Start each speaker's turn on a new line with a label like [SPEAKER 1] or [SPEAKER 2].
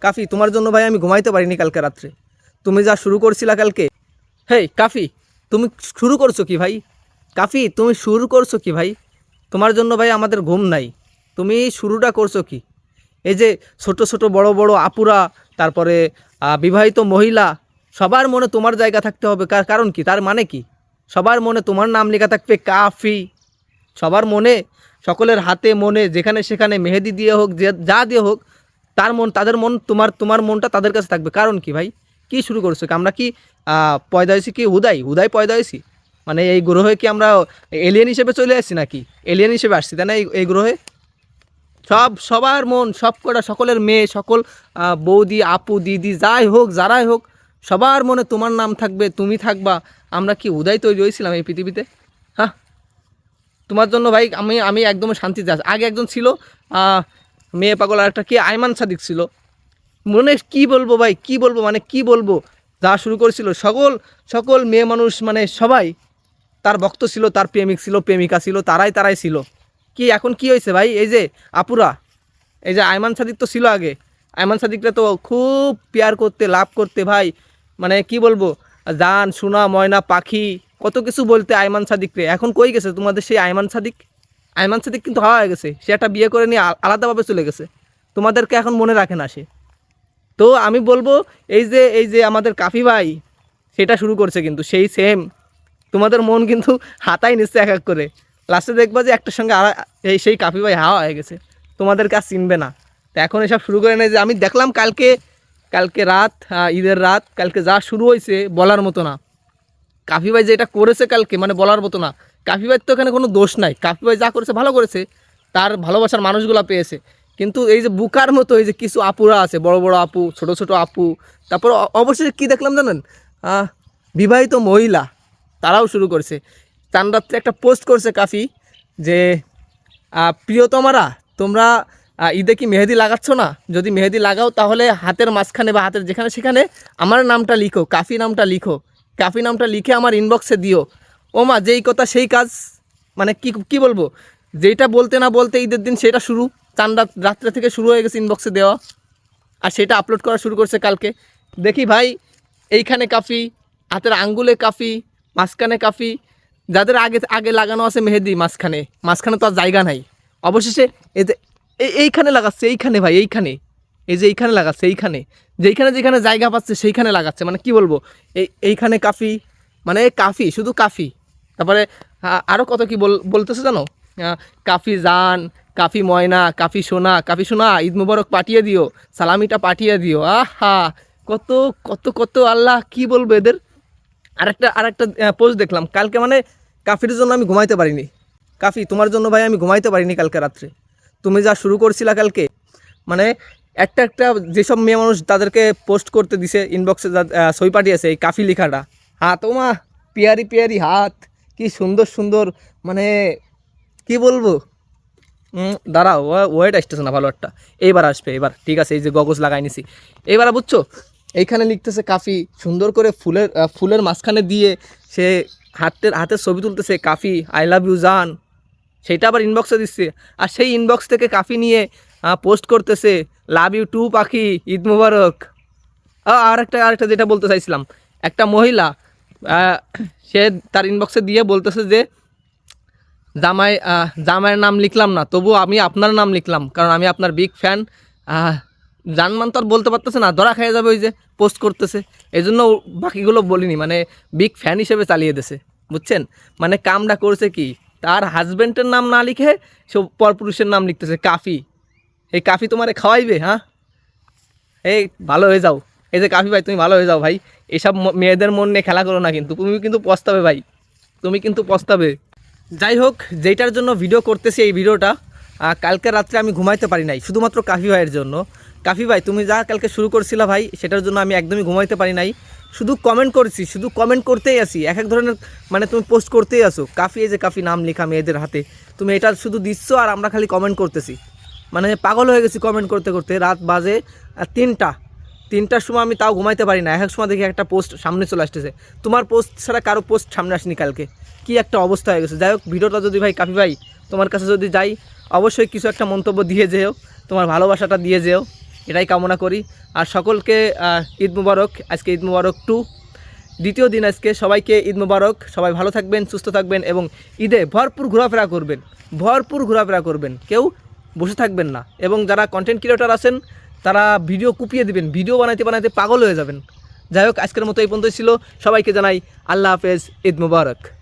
[SPEAKER 1] কাফি, তোমার জন্য ভাই আমি ঘুমাইতে পারিনি কালকে রাত্রে। তুমি যা শুরু করছিলা কালকে। হেই, কাফি, তুমি শুরু করছ কি ভাই? কাফি, তুমি শুরু করছ কি ভাই? তোমার জন্য ভাই আমাদের ঘুম নাই। তুমি শুরুটা করছ কি? এই যে ছোট ছোট, বড় বড় আপুরা, তারপরে বিবাহিত মহিলা, সবার মনে তোমার জায়গা থাকতে হবে। কার- কারণ কি? তার মানে কি? সবার মনে তোমার নাম লেখা থাকবে কাফি। সবার মনে, সকলের হাতে মনে, যেখানে সেখানে মেহেদি দিয়ে হোক যা দিয়ে হোক তার মন, তাদের মন, তোমার তোমার মনটা তাদের কাছে থাকবে। কারণ কি ভাই? কি শুরু করছ আমরা কি পয়দা হয়েছি কি হুদাই হুদাই পয়দা হয়েছি মানে এই গ্রহে কি আমরা এলিয়েন হিসেবে চলে আসছি নাকি? এলিয়েন হিসেবে আসছি, তাই না এই গ্রহে? সব, সবার মন, সব কটা, সকলের মেয়ে, সকল বৌদি, আপু, দিদি, যাই হোক, যারাই হোক, সবার মনে তোমার নাম থাকবে, তুমি থাকবা। আমরা কি উদয় তৈরি হয়েছিলাম এই পৃথিবীতে? হ্যাঁ? তোমার জন্য ভাই, আমি আমি একদম শান্তিতে আছি। আগে একজন ছিল মেয়ে পাগল আর একটা কি? আইমান সাদিক ছিল। মনে কি বলব ভাই? কি বলব? মানে কি বলব? যা শুরু করেছিল। সকল সকল মেয়ে মানুষ মানে সবাই তার ভক্ত ছিল, তার প্রেমিক ছিল, প্রেমিকা ছিল, তারাই তারাই ছিল। কি, এখন কি হয়েছে ভাই? এই যে আপুরা, এই যে আয়মান সাদিক তো ছিল আগে। আয়মান সাদিকরা তো খুব পেয়ার করতে, লাভ করতে ভাই। মানে কি বলব? জান, সোনা, ময়না, পাখি, কত কিছু বলতে আয়মান সাদিকরে। এখন কই গেছে তোমাদের সেই আয়মান সাদিক? আয়মান সাদিক কিন্তু হাওয়া হয়ে গেছে। সে একটা বিয়ে করে নিয়ে আলাদাভাবে চলে গেছে। তোমাদেরকে এখন মনে রাখে না সে। তো আমি বলব, এই যে এই যে আমাদের কাফি ভাই, সেটা শুরু করছে কিন্তু, সেই সেম তোমাদের মন কিন্তু হাতাই নিচ্ছে এক এক করে। লাস্টে দেখবা যে একটার সঙ্গে এই সেই কাফি ভাই হাওয়া হয়ে গেছে। তোমাদেরকে আর চিনবে না। তো এখন এসব শুরু করে নেই যে আমি দেখলাম কালকে কালকে রাত ঈদের রাত, কালকে যা শুরু হয়েছে বলার মতো না। কাফি ভাই যেটা করেছে কালকে মানে বলার মতো না কাফি ভাই তো এখানে কোনো দোষ নাই। কাফি ভাই যা করেছে ভালো করেছে, তার ভালোবাসার মানুষগুলো পেয়েছে। কিন্তু এই যে বুকার মতো, এই যে কিছু আপুরা আছে, বড় বড় আপু, ছোট ছোট আপু, তারপর অ- অবশ্যই কী দেখলাম জানেন? বিবাহিত মহিলা, তারাও শুরু করেছে। চান রাত্রে একটা পোস্ট করছে কাফি যে প্রিয়তমারা, তোমরা ঈদে কি মেহেদি লাগাচ্ছ না? যদি মেহেদি লাগাও তাহলে হাতের মাঝখানে বা হাতের যেখানে সেখানে আমার নামটা লিখো, কাফি নামটা লিখো। কাফি নামটা লিখে আমার ইনবক্সে দিও। ও মা, যেই কথা সেই কাজ মানে কি কি বলব? যেটা বলতে না বলতে ঈদের দিন সেটা শুরু। চান রাত, রাত্রে থেকে শুরু হয়ে গেছে ইনবক্সে দেওয়া। আর সেটা আপলোড করা শুরু করছে কালকে। দেখি ভাই, এইখানে কাফি, হাতের আঙ্গুলে কাফি, মাঝখানে কাফি। যাদের আগে আগে লাগানো আছে মেহেদি, মাঝখানে। মাঝখানে তো আর জায়গা নাই। অবশেষে এই যে, এই- এইখানে লাগাচ্ছে, এইখানে ভাই, এইখানে। এই যে এইখানে লাগাচ্ছে, এইখানে। যেইখানে যেখানে জায়গা পাচ্ছে, সেইখানে লাগাচ্ছে। মানে কি বলব? এই, এইখানে কাফি মানে কাফি, শুধু কাফি। তারপরে আরও কত কি বল, বলতেছে জানো? কাফি জান, কাফি ময়না, কাফি সোনা কাফি সোনা, ঈদ মুবারক পাঠিয়ে দিও, সালামিটা পাঠিয়ে দিও। আহা! কত কত কত আল্লাহ, কি বলব এদের? আরেকটা আরেকটা পোস্ট দেখলাম। কালকে মানে কাফির জন্য আমি ঘুমাইতে পারিনি। কাফি, তোমার জন্য ভাই আমি ঘুমাইতে পারিনি কালকে রাত্রে। তুমি যা শুরু করছিলা কালকে মানে একটা একটা যেসব মেয়ে মানুষ তাদেরকে পোস্ট করতে দিছে ইনবক্সে সই পাঠিয়েছে এই কাফি লেখাটা। হাত, ওমা, পিয়ারি পিয়ারি হাত, কি সুন্দর সুন্দর মানে কি বলব? দাঁড়াও ওয়েট আসতেছে না, ভালো একটা। এইবার আসবে এবার ঠিক আছে, এই যে গগজ লাগাই নিছি। এইবার বুঝছ, এইখানে লিখতেছে কাফি, সুন্দর করে ফুলের ফুলের মাঝখানে দিয়ে সে হাতের হাতের ছবি তুলতেছে, কাফি আই লাভ ইউ জান। সেইটা আবার ইনবক্সে দিচ্ছে। আর সেই ইনবক্স থেকে কাফি নিয়ে পোস্ট করতেছে লাভ ইউ টু পাখি, ঈদ মুবারক। আর একটা আরেকটা যেটা বলতে চাইছিলাম, একটা মহিলা সে তার ইনবক্সে দিয়ে বলতেছে যে, জামাই জামাইয়ের নাম লিখলাম না তবু আমি আপনার নাম লিখলাম, কারণ আমি আপনার বিগ ফ্যান জানমান তো আর বলতে পারতেছে না, ধরা খেয়ে যাবে ওই যে পোস্ট করতেছে। এই জন্য বাকিগুলো বলিনি মানে বিগ ফ্যান হিসেবে চালিয়ে দিছে, বুঝছেন? মানে কামটা করছে কি, তার হাজব্যান্ডের নাম না লিখে সে পরপুরুষের নাম লিখতেছে, কাফি। এই কাফি তোমারে খাওয়াইবে হ্যাঁ? এই, ভালো হয়ে যাও। এই যে কাফি ভাই, তুমি ভালো হয়ে যাও ভাই। এসব মেয়েদের মন নিয়ে খেলা করো না কিন্তু, তুমি কিন্তু পস্তাবে ভাই। তুমি কিন্তু পস্তাবে। যাই হোক যেটার জন্য ভিডিও করতেছি এই ভিডিওটা কালকে রাত্রে আমি ঘুমাইতে পারি নাই, শুধুমাত্র কাফি ভাইয়ের জন্য। কাফি ভাই, তুমি যা কালকে শুরু করছিলা ভাই, সেটার জন্য আমি একদমই ঘুমাইতে পারি নাই। শুধু কমেন্ট করেছি, শুধু কমেন্ট করতেই আসি এক এক ধরনের মানে তুমি পোস্ট করতেই আসো কাফি এই যে কাফি, নাম লেখা মেয়েদের হাতে। তুমি এটা শুধু দিচ্ছ আর আমরা খালি কমেন্ট করতেছি। মানে পাগল হয়ে গেছি কমেন্ট করতে করতে, রাত বাজে তিনটা। তিনটার সময় আমি তাও ঘুমাইতে পারি না। এক সময় দেখি একটা পোস্ট সামনে চলে আসতেছে। তোমার পোস্ট ছাড়া কারও পোস্ট সামনে আসেনি কালকে। কি একটা অবস্থা হয়ে গেছে। যাই হোক, ভিডিওটা যদি ভাই কাফি ভাই, তোমার কাছে যদি যাই, অবশ্যই কিছু একটা মন্তব্য দিয়ে যেও, তোমার ভালোবাসাটা দিয়ে যেও। এটাই কামনা করি। আর সকলকে ঈদ মুবারক। আজকে ঈদ মুবারক টু দ্বিতীয় দিন আজকে। সবাইকে ঈদ মুবারক। সবাই ভালো থাকবেন, সুস্থ থাকবেন এবং ঈদে ভরপুর ঘোরাফেরা করবেন। ভরপুর ঘোরাফেরা করবেন। কেউ বসে থাকবেন না। এবং যারা কন্টেন্ট ক্রিয়েটার আছেন, তারা ভিডিও কুপিয়ে দিবেন ভিডিও বানাইতে বানাইতে পাগল হয়ে যাবেন। যাই হোক, আজকের মতো এই পর্যন্ত ছিল। সবাইকে জানাই আল্লাহ হাফেজ, ঈদ মুবারক।